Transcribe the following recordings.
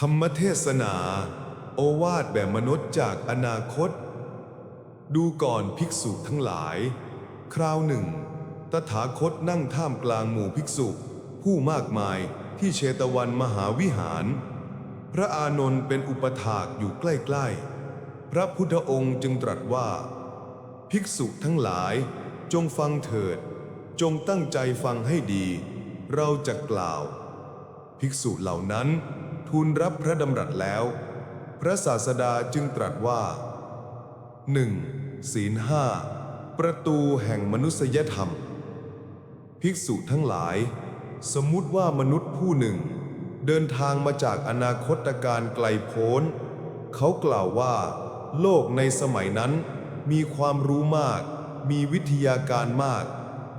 ธรรมเทศนา โอวาทแบบมนุษย์จากอนาคต ดูก่อนภิกษุทั้งหลาย คราวหนึ่ง ตถาคตนั่งท่ามกลางหมู่ภิกษุ ผู้มากมายที่เชตวันมหาวิหาร พระอานนท์เป็นอุปถากอยู่ใกล้ๆ พระพุทธองค์จึงตรัสว่า ภิกษุทั้งหลาย จงฟังเถิด จงตั้งใจฟังให้ดี เราจะกล่าว ภิกษุเหล่านั้น ทูลรับพระดำรัสแล้ว พระศาสดาจึงตรัสว่าหนึ่งศีลห้าประตูแห่งมนุษยธรรม ภิกษุทั้งหลาย สมมุติว่ามนุษย์ผู้หนึ่ง เดินทางมาจากอนาคตการไกลโพ้น เขากล่าวว่า โลกในสมัยนั้น มีความรู้มาก มีวิทยาการมาก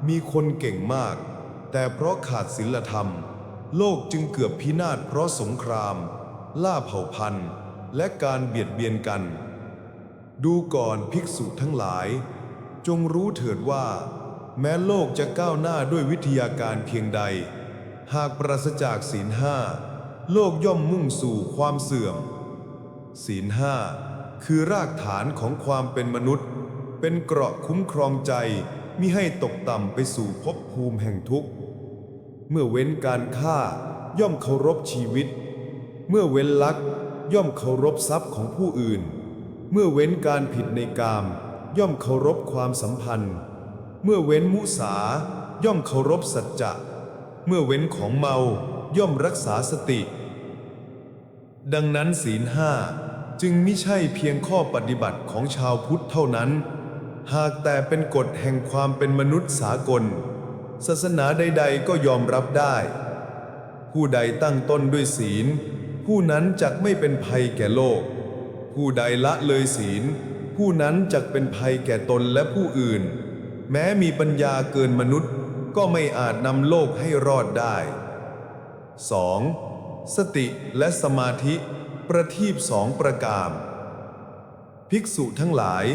มีคนเก่งมาก แต่เพราะขาดศีลธรรม โลกจึงเกือบพินาศเพราะสงคราม ล่าเผ่าพันธุ์ และการเบียดเบียนกัน ดูก่อนภิกษุทั้งหลาย จงรู้เถิดว่า แม้โลกจะก้าวหน้าด้วยวิทยาการเพียงใด หากปราศจากศีลห้าโลกย่อมมุ่งสู่ความเสื่อม ศีลห้าคือรากฐานของความเป็นมนุษย์ เป็นเกราะคุ้มครองใจมิให้ตกต่ำไปสู่ภพภูมิแห่งทุกข์ เมื่อเว้นการฆ่าย่อมเคารพชีวิต เมื่อเว้นลักย่อมเคารพทรัพย์ของผู้อื่น เมื่อเว้นการผิดในกาม ย่อมเคารพความสัมพันธ์ เมื่อเว้นมุสา ย่อมเคารพสัจจะ เมื่อเว้นของเมาย่อมรักษาสติ ดังนั้นศีลห้าจึงไม่ใช่เพียงข้อปฏิบัติของชาวพุทธเท่านั้น หากแต่เป็นกฎแห่งความเป็นมนุษย์สากล ศาสนาใด ๆ ก็ยอมรับได้ ผู้ใดตั้งต้นด้วยศีล ผู้นั้นจักไม่เป็นภัยแก่โลก ผู้ใดละเลยศีล ผู้นั้นจักเป็นภัยแก่ตนและผู้อื่น แม้มีปัญญาเกินมนุษย์ก็ไม่อาจนำโลกให้รอดได้ 2. สติและสมาธิ ประทีปสองประการ ภิกษุทั้งหลาย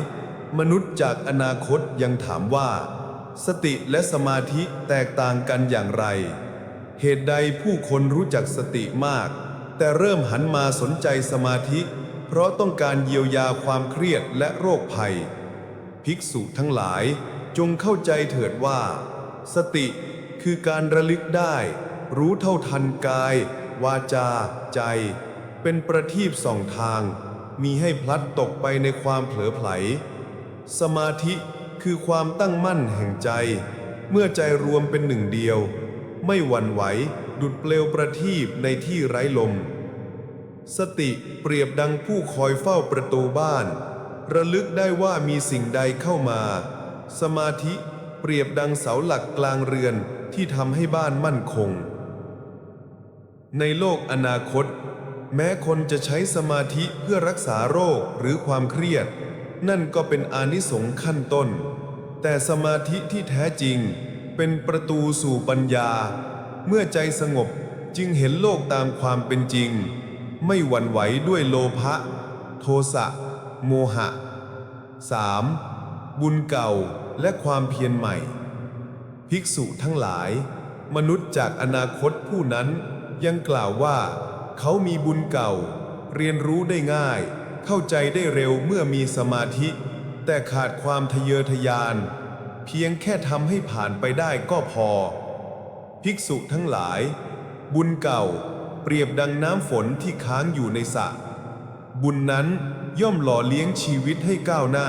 มนุษย์จากอนาคตยังถามว่า สติและสมาธิแตกต่างกันอย่างไร เหตุใดผู้คนรู้จักสติมาก แต่เริ่มหันมาสนใจสมาธิ เพราะต้องการเยียวยาความเครียดและโรคภัย ภิกษุทั้งหลายจงเข้าใจเถิดว่า สติคือการระลึกได้ รู้เท่าทันกาย วาจา ใจ เป็นประทีปสองทาง มีให้พลัดตกไปในความเผลอไผล สมาธิ คือความตั้งมั่นแห่งใจ เมื่อใจรวมเป็นหนึ่งเดียว ไม่หวั่นไหว ดุดเปลวประทีปในที่ไร้ลม สติเปรียบดังผู้คอยเฝ้าประตูบ้าน ระลึกได้ว่ามีสิ่งใดเข้ามา สมาธิเปรียบดังเสาหลักกลางเรือนที่ทำให้บ้านมั่นคง ในโลกอนาคต แม้คนจะใช้สมาธิเพื่อรักษาโรคหรือความเครียด นั่นก็เป็นอานิสงส์ขั้นต้น แต่สมาธิที่แท้จริงเป็นประตูสู่ปัญญา เมื่อใจสงบจึงเห็นโลกตามความเป็นจริง ไม่หวั่นไหวด้วยโลภะโทสะโมหะ 3. บุญเก่าและความเพียรใหม่ ภิกษุทั้งหลาย มนุษย์จากอนาคตผู้นั้นยังกล่าวว่า เขามีบุญเก่า เรียนรู้ได้ง่าย เข้าใจได้เร็วเมื่อมีสมาธิ แต่ขาดความทะเยอทะยาน เพียงแค่ทำให้ผ่านไปได้ก็พอ ภิกษุทั้งหลาย บุญเก่า เปรียบดังน้ำฝนที่ค้างอยู่ในสระบุญนั้นย่อมหล่อเลี้ยงชีวิตให้ก้าวหน้า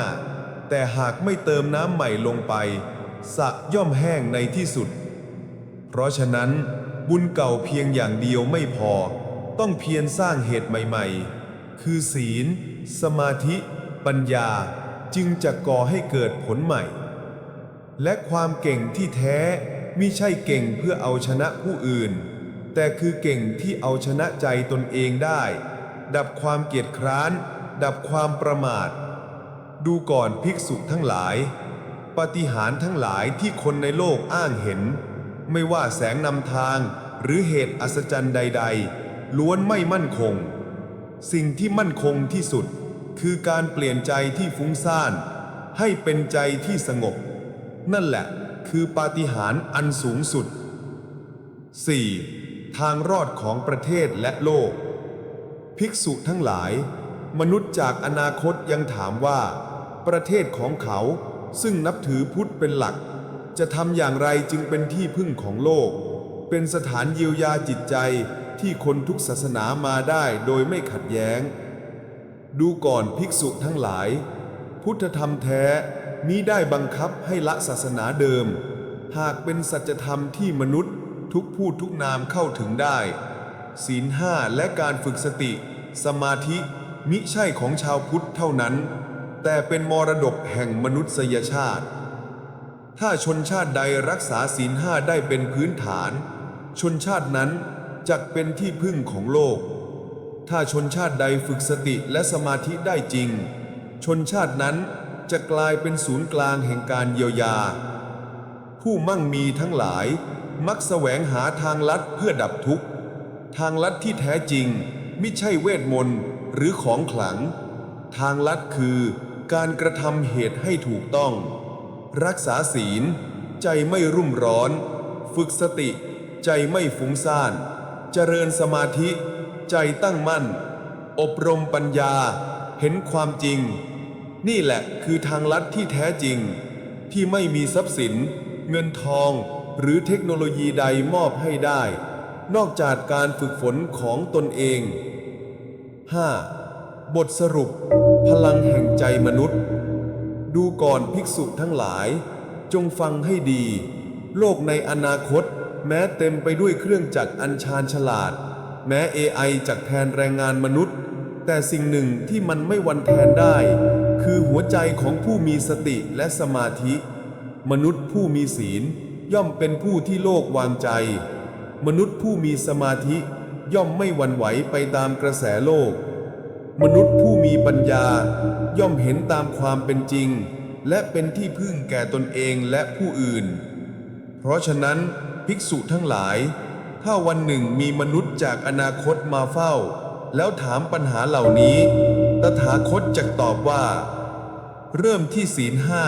แต่หากไม่เติมน้ำใหม่ลงไปสระย่อมแห้งในที่สุด เพราะฉะนั้น บุญเก่าเพียงอย่างเดียวไม่พอ ต้องเพียรสร้างเหตุใหม่ ๆ คือศีล สมาธิปัญญาจึงจะก่อให้เกิดผลใหม่ และความเก่งที่แท้มิใช่เก่งเพื่อเอาชนะผู้อื่น แต่คือเก่งที่เอาชนะใจตนเองได้ ดับความเกียจคร้าน ดับความประมาท ดูก่อนภิกษุทั้งหลาย ปฏิหารทั้งหลายที่คนในโลกอ้างเห็น ไม่ว่าแสงนำทางหรือเหตุอัศจรรย์ใด ๆ ล้วนไม่มั่นคง สิ่งที่มั่นคงที่สุด คือการเปลี่ยนใจที่ฟุ้งซ่าน ให้เป็นใจที่สงบ นั่นแหละคือปาฏิหาริย์อันสูงสุด 4. ทางรอดของประเทศและโลก ภิกษุทั้งหลาย มนุษย์จากอนาคตยังถามว่า ประเทศของเขาซึ่งนับถือพุทธเป็นหลัก จะทำอย่างไรจึงเป็นที่พึ่งของโลก เป็นสถานเยียวยาจิตใจที่คนทุกศาสนามาได้โดยไม่ขัดแย้ง ดูก่อนภิกษุทั้งหลาย พุทธธรรมแท้มิได้บังคับให้ละศาสนาเดิม หากเป็นสัจธรรมที่มนุษย์ทุกพูดทุกนามเข้าถึงได้ ศีลห้าและการฝึกสติ สมาธิมิใช่ของชาวพุทธเท่านั้น แต่เป็นมรดกแห่งมนุษยชาติ ถ้าชนชาติใดรักษาศีลห้าได้เป็นพื้นฐาน ชนชาตินั้นจักเป็นที่พึ่งของโลก ถ้าชนชาติใดฝึกสติและสมาธิได้จริง ชนชาตินั้นจะกลายเป็นศูนย์กลางแห่งการเยียวยา ผู้มั่งมีทั้งหลายมักแสวงหาทางลัดเพื่อดับทุกข์ ทางลัดที่แท้จริงไม่ใช่เวทมนต์หรือของขลัง ทางลัดคือการกระทำเหตุให้ถูกต้อง รักษาศีล ใจไม่รุ่มร้อน ฝึกสติ ใจไม่ฟุ้งซ่าน เจริญสมาธิ ใจตั้งมั่น อบรมปัญญา เห็นความจริง นี่แหละคือทางลัดที่แท้จริง ที่ไม่มีทรัพย์สิน เงินทอง หรือเทคโนโลยีใดมอบให้ได้ นอกจากการฝึกฝนของตนเอง 5. บทสรุป พลังแห่งใจมนุษย์ ดูก่อนภิกษุทั้งหลาย จงฟังให้ดี โลกในอนาคต แม้เต็มไปด้วยเครื่องจักรอัญชานฉลาด แม้ AI จักแทนแรงงานมนุษย์ แต่สิ่งหนึ่งที่มันไม่วันแทนได้ คือหัวใจของผู้มีสติและสมาธิ มนุษย์ผู้มีศีล ย่อมเป็นผู้ที่โลกวางใจ มนุษย์ผู้มีสมาธิ ย่อมไม่หวั่นไหวไปตามกระแสโลก มนุษย์ผู้มีปัญญา ย่อมเห็นตามความเป็นจริง และเป็นที่พึ่งแก่ตนเองและผู้อื่น เพราะฉะนั้น ภิกษุทั้งหลาย ถ้าวันหนึ่งมีมนุษย์จากอนาคตมาเฝ้า แล้วถามปัญหาเหล่านี้ ตถาคตจะตอบว่า เริ่มที่ศีลห้า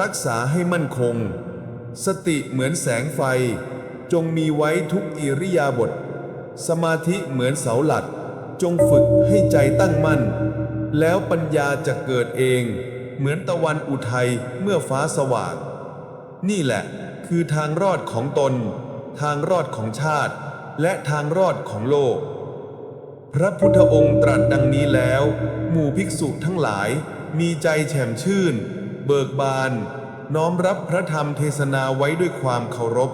รักษาให้มั่นคง สติเหมือนแสงไฟ จงมีไว้ทุกอิริยาบถสมาธิเหมือนเสาหลัก จงฝึกให้ใจตั้งมั่น แล้วปัญญาจะเกิดเอง เหมือนตะวันอุทัยเมื่อฟ้าสว่าง นี่แหละ คือทางรอดของตน ทางรอดของชาติ และทางรอดของโลก พระพุทธองค์ตรัสดังนี้แล้ว หมู่ภิกษุทั้งหลาย มีใจแฉ่มชื่น เบิกบาน น้อมรับพระธรรมเทศนาไว้ด้วยความเคารพ